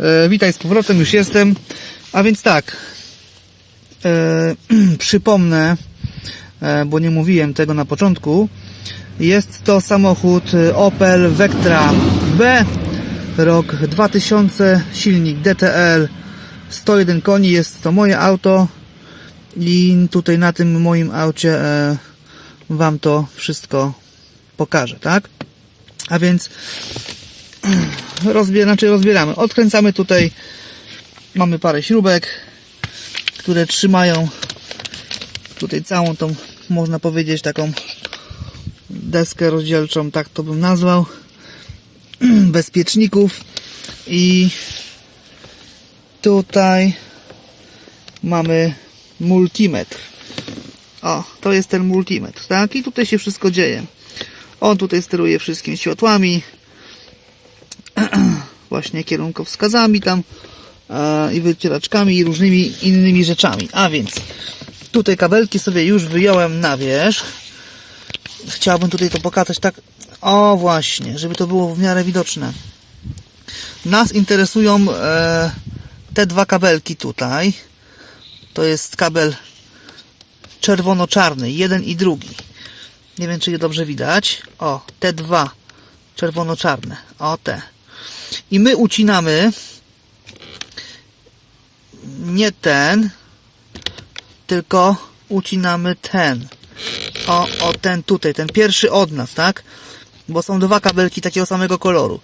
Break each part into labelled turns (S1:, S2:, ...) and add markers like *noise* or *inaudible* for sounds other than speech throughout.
S1: E, witaj z powrotem, już jestem. A więc tak, e, *clears throat* przypomnę, e, bo nie mówiłem tego na początku. Jest to samochód e, Opel Vectra B, rok 2000, silnik DTL, 101 koni, jest to moje auto i tutaj na tym moim aucie e, Wam to wszystko pokażę, tak? A więc rozbier, znaczy rozbieramy. Odkręcamy tutaj. Mamy parę śrubek, które trzymają tutaj całą tą, można powiedzieć, taką deskę rozdzielczą, tak to bym nazwał. *clears throat* Bezpieczników. I tutaj mamy multimetr. O, to jest ten multimetr, tak? I tutaj się wszystko dzieje. On tutaj steruje wszystkimi światłami, właśnie kierunkowskazami tam e, i wycieraczkami i różnymi innymi rzeczami. A więc tutaj kabelki sobie już wyjąłem na wierzch. Chciałbym tutaj to pokazać tak, o właśnie, żeby to było w miarę widoczne. Nas interesują e, te dwa kabelki tutaj. To jest kabel czerwono-czarny, jeden i drugi. Nie wiem, czy je dobrze widać. O, te dwa czerwono-czarne. O, te. I my ucinamy nie ten, tylko ucinamy ten. O, o ten tutaj, ten pierwszy od nas, tak? Bo są dwa kabelki takiego samego koloru.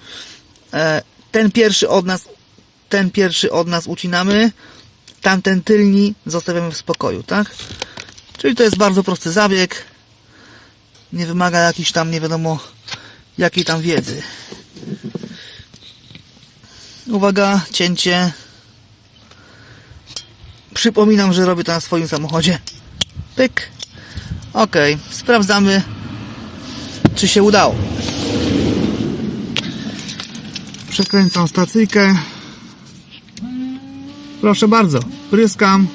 S1: E, ten pierwszy od nas, ten pierwszy od nas ucinamy, tamten tylni zostawiamy w spokoju, tak? Czyli to jest bardzo prosty zabieg. Nie wymaga jakiejś tam, nie wiadomo, jakiej tam wiedzy. Uwaga, cięcie. Przypominam, że robię to na swoim samochodzie. Pyk. Ok, sprawdzamy, czy się udało. Przekręcam stacyjkę. Proszę bardzo, pryskam.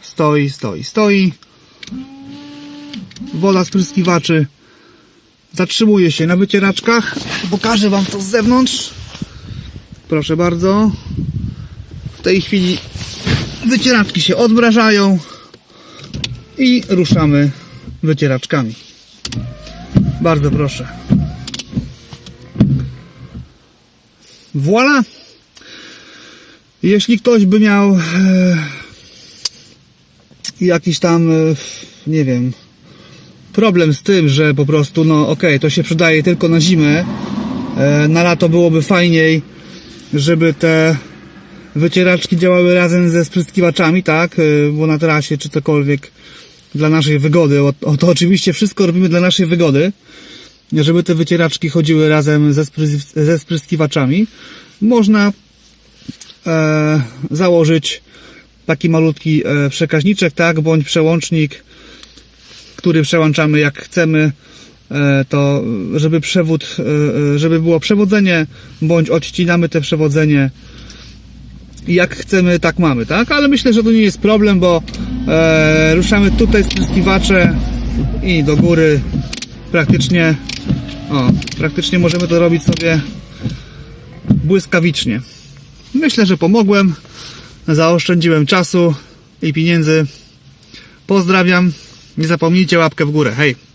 S1: Stoi, stoi, stoi. Woda z pryskiwaczy zatrzymuje się na wycieraczkach. Pokażę Wam to z zewnątrz. Proszę bardzo. W tej chwili wycieraczki się odmrażają i ruszamy wycieraczkami. Bardzo proszę. Voila! Jeśli ktoś by miał e, jakiś tam, e, nie wiem, problem z tym, że po prostu, no okej, to się przydaje tylko na zimę, e, na lato byłoby fajniej, żeby te wycieraczki działały razem ze spryskiwaczami, tak, e, bo na trasie czy cokolwiek dla naszej wygody, o, to oczywiście wszystko robimy dla naszej wygody, żeby te wycieraczki chodziły razem ze, ze spryskiwaczami, można e, założyć taki malutki e, przekaźniczek, tak, bądź przełącznik, który przełączamy jak chcemy, e, to żeby przewód, e, e, żeby było przewodzenie, bądź odcinamy te przewodzenie jak chcemy, tak mamy, tak? Ale myślę, że to nie jest problem, bo e, ruszamy tutaj spryskiwacze i do góry praktycznie o, praktycznie możemy to robić sobie błyskawicznie. Myślę, że pomogłem. Zaoszczędziłem czasu i pieniędzy. Pozdrawiam. Nie zapomnijcie łapkę w górę. Hej!